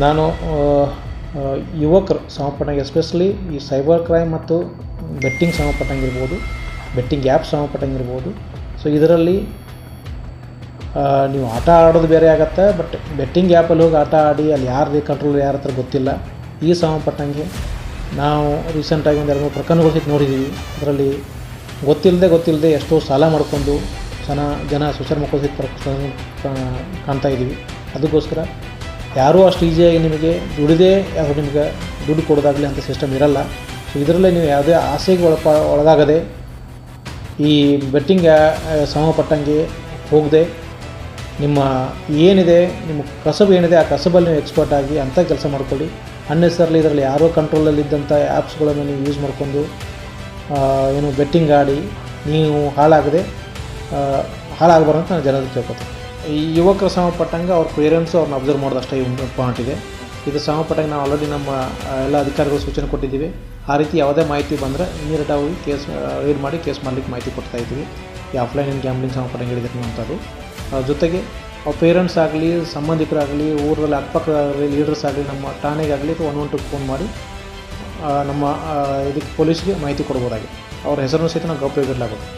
ನಾನು ಯುವಕರು ಸಂಬಂಧಪಟ್ಟಂಗೆ ಎಸ್ಪೆಷಲಿ ಈ ಸೈಬರ್ ಕ್ರೈಮ್ ಮತ್ತು ಬೆಟ್ಟಿಂಗ್ ಸಂಬಂಧಪಟ್ಟಂಗೆ ಇರ್ಬೋದು ಬೆಟ್ಟಿಂಗ್ ಆ್ಯಪ್ ಸಂಬಂಧಪಟ್ಟಂಗೆ ಇರ್ಬೋದು. ಸೊ ಇದರಲ್ಲಿ ನೀವು ಆಟ ಆಡೋದು ಬೇರೆ ಆಗತ್ತೆ ಬಟ್ ಬೆಟ್ಟಿಂಗ್ ಆ್ಯಪಲ್ಲಿ ಹೋಗಿ ಆಟ ಆಡಿ ಅಲ್ಲಿ ಯಾರು ಕಂಟ್ರೋಲ್ ಯಾರ ಹತ್ರ ಗೊತ್ತಿಲ್ಲ. ಈ ಸಂಬಂಧಪಟ್ಟಂಗೆ ನಾವು ರೀಸೆಂಟಾಗಿ ಒಂದು ಎರಡು ಮೂರು ಪ್ರಕರಣಗಳು ಸಹಿತ ನೋಡಿದ್ದೀವಿ ಅದರಲ್ಲಿ ಗೊತ್ತಿಲ್ಲದೆ ಗೊತ್ತಿಲ್ಲದೆ ಎಷ್ಟೋ ಸಾಲ ಮಾಡ್ಕೊಂಡು ಜನ ಜನ ಸುಸರ್ ಮಕ್ಕಳು ಸಹಿತ ಕಾಣ್ತಾ ಇದ್ದೀವಿ ಅದಕ್ಕೋಸ್ಕರ ಯಾರೂ ಅಷ್ಟು ಈಸಿಯಾಗಿ ನಿಮಗೆ ದುಡಿದೇ ಯಾರು ನಿಮಗೆ ದುಡ್ಡು ಕೊಡೋದಾಗಲಿ ಅಂತ ಸಿಸ್ಟಮ್ ಇರಲ್ಲ. ಸೊ ಇದರಲ್ಲೇ ನೀವು ಯಾವುದೇ ಆಸೆಗೆ ಒಳಪ, ಒಳಗಾಗದೆ ಈ ಬೆಟ್ಟಿಂಗ್ ಸಂಬಂಧಪಟ್ಟಂಗೆ ಹೋಗದೆ ನಿಮ್ಮ ಏನಿದೆ, ನಿಮ್ಮ ಕಸಬು ಏನಿದೆ ಆ ಕಸಬಲ್ಲಿ ನೀವು ಎಕ್ಸ್ಪರ್ಟ್ ಆಗಿ ಅಂಥ ಕೆಲಸ ಮಾಡ್ಕೊಳ್ಳಿ. ಅನ್ನೆಸರ್ಲಿ ಇದರಲ್ಲಿ ಯಾರೋ ಕಂಟ್ರೋಲಲ್ಲಿದ್ದಂಥ ಆ್ಯಪ್ಸ್ಗಳನ್ನು ನೀವು ಯೂಸ್ ಮಾಡಿಕೊಂಡು ಏನು ಬೆಟ್ಟಿಂಗ್ ಆಡಿ ನೀವು ಹಾಳಾಗದೆ ಹಾಳಾಗಬಾರ್ದು ನಾನು ಜನರಿಗೆ ಕೇಳ್ಕೊತೀನಿ. ಈ ಯುವಕರ ಸಂಬಂಧಪಟ್ಟಂಗೆ ಅವ್ರ ಪೇರೆಂಟ್ಸು ಅವ್ರನ್ನ ಅಬ್ಸರ್ವ್ ಮಾಡೋದಷ್ಟೇ ಇಂಪಾರ್ಟೆಂಟ್ ಇದೆ. ಇದು ಸಂಬಂಧಪಟ್ಟಂಗೆ ನಾವು ಆಲ್ರೆಡಿ ನಮ್ಮ ಎಲ್ಲ ಅಧಿಕಾರಿಗಳು ಸೂಚನೆ ಕೊಟ್ಟಿದ್ದೀವಿ. ಆ ರೀತಿ ಯಾವುದೇ ಮಾಹಿತಿ ಬಂದರೆ ಇಮಿಡಿಯೇಟ್ ಆಗಿ ಕೇಸ್ ರೀಡ್ ಮಾಡಿ ಕೇಸ್ ಮಾಡಲಿಕ್ಕೆ ಮಾಹಿತಿ ಕೊಡ್ತಾ ಇದ್ದೀವಿ. ಈ ಆಫ್ಲೈನ್ ಇನ್ ಗ್ಯಾಮ್ಲಿಂಗ್ ಸಂಬಂಧಪಟ್ಟಂಗೆ ಹೇಳಿದ್ರೆ ಜೊತೆಗೆ ಅವ್ರ ಪೇರೆಂಟ್ಸ್ ಆಗಲಿ, ಸಂಬಂಧಿಕರಾಗಲಿ ಊರಲ್ಲಿ ಅಕ್ಕಪಕ್ಕದಾಗಲಿ ಲೀಡರ್ಸ್ ಆಗಲಿ, ನಮ್ಮ ಠಾಣೆಗಾಗಲಿ ಒನ್ ಒನ್ ಟು ಫೋನ್ ಮಾಡಿ ನಮ್ಮ ಇದಕ್ಕೆ ಪೊಲೀಸ್ಗೆ ಮಾಹಿತಿ ಕೊಡ್ಬೋದಾಗಿ. ಅವ್ರ ಹೆಸರನ್ನು ಸಹಿತ ನಾವು ಗೌಪ್ಯವಾಗಿರಲಾಗುತ್ತೆ